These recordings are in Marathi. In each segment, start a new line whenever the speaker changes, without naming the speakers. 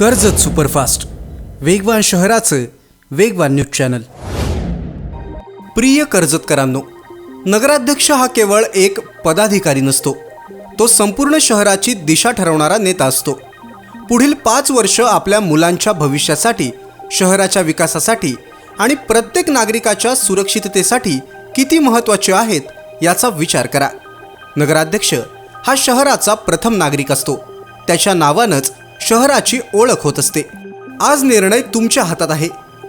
कर्जत सुपरफास्ट. वेगवान शहराचं वेगवान न्यूज चॅनल. प्रिय कर्जतकरांनो नगराध्यक्ष हा केवळ एक पदाधिकारी नसतो. तो संपूर्ण शहराची दिशा ठरवणारा नेता असतो. पुढील पाच वर्ष आपल्या मुलांच्या भविष्यासाठी शहराच्या विकासासाठी आणि प्रत्येक नागरिकाच्या सुरक्षिततेसाठी किती महत्त्वाचे आहेत याचा विचार करा. नगराध्यक्ष हा शहराचा प्रथम नागरिक असतो. त्याच्या नावानंच शहराची ओळख होत असते. आज निर्णय तुमच्या हातात आहे.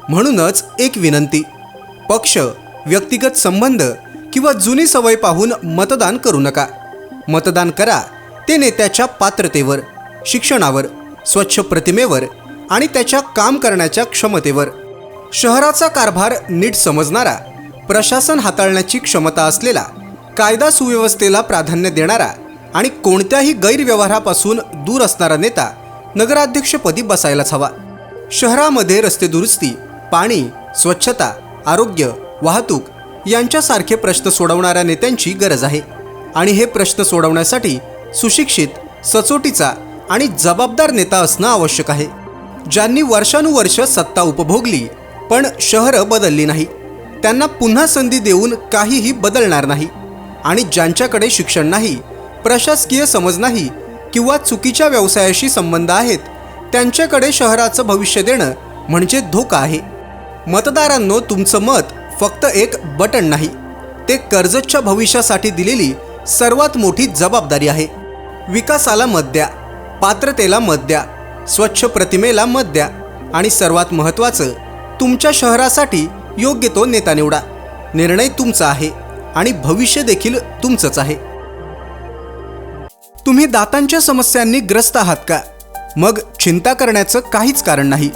म्हणूनच एक विनंती. पक्ष व्यक्तिगत संबंध किंवा जुनी सवय पाहून मतदान करू नका. मतदान करा ते नेत्याच्या पात्रतेवर शिक्षणावर स्वच्छ प्रतिमेवर आणि त्याच्या काम करण्याच्या क्षमतेवर. शहराचा कारभार नीट समजणारा प्रशासन हाताळण्याची क्षमता असलेला कायदा सुव्यवस्थेला प्राधान्य देणारा आणि कोणत्याही गैरव्यवहारापासून दूर असणारा नेता नगराध्यक्षपदी बसायलाच हवा. शहरामध्ये रस्ते दुरुस्ती पाणी स्वच्छता आरोग्य वाहतूक यांच्यासारखे प्रश्न सोडवणाऱ्या नेत्यांची गरज आहे. आणि हे प्रश्न सोडवण्यासाठी सुशिक्षित सचोटीचा आणि जबाबदार नेता असणं आवश्यक आहे. ज्यांनी वर्षानुवर्ष सत्ता उपभोगली पण शहरं बदलली नाही. त्यांना पुन्हा संधी देऊन काहीही बदलणार नाही. आणि ज्यांच्याकडे शिक्षण नाही प्रशासकीय समज नाही किंवा चुकीच्या व्यवसायाशी संबंध आहेत त्यांच्याकडे शहराचं भविष्य देणं म्हणजे धोका आहे. मतदारांनो तुमचं मत फक्त एक बटन नाही. ते कर्जतच्या भविष्यासाठी दिलेली सर्वात मोठी जबाबदारी आहे. विकासाला मत द्या पात्रतेला मत द्या स्वच्छ प्रतिमेला मत द्या आणि सर्वात महत्त्वाचं तुमच्या शहरासाठी योग्य तो नेता निवडा. निर्णय तुमचा आहे आणि भविष्य देखील तुमचंच आहे. तुम्ही दातांच्या समस्यांनी ग्रस्त आहात का? मग चिंता करण्याचं काहीच कारण नाही.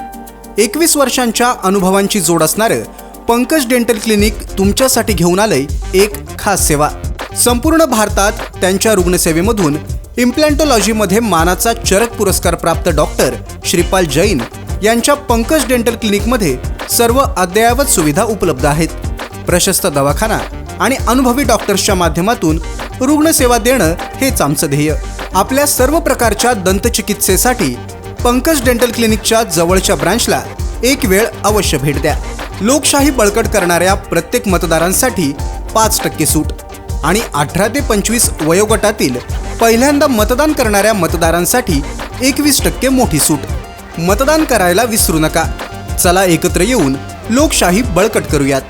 एकवीस वर्षांच्या अनुभवांची जोड असणारं पंकज डेंटल क्लिनिक तुमच्यासाठी घेऊन आलंय एक खास सेवा. संपूर्ण भारतात त्यांच्या रुग्णसेवेमधून इम्प्लॅन्टोलॉजीमध्ये मानाचा चरक पुरस्कार प्राप्त डॉक्टर श्रीपाल जैन यांच्या पंकज डेंटल क्लिनिकमध्ये सर्व अद्ययावत सुविधा उपलब्ध आहेत. प्रशस्त दवाखाना आणि अनुभवी डॉक्टर्सच्या माध्यमातून रुग्णसेवा देणं हेच आमचं ध्येय. आपल्या सर्व प्रकारच्या दंतचिकित्सेसाठी पंकज डेंटल क्लिनिकच्या जवळच्या ब्रांचला एक वेळ अवश्य भेट द्या. लोकशाही बळकट करणाऱ्या प्रत्येक मतदारांसाठी पाच टक्के सूट आणि अठरा ते पंचवीस वयोगटातील पहिल्यांदा मतदान करणाऱ्या मतदारांसाठी एकवीस टक्के मोठी सूट. मतदान करायला विसरू नका. चला एकत्र येऊन लोकशाही बळकट करूयात.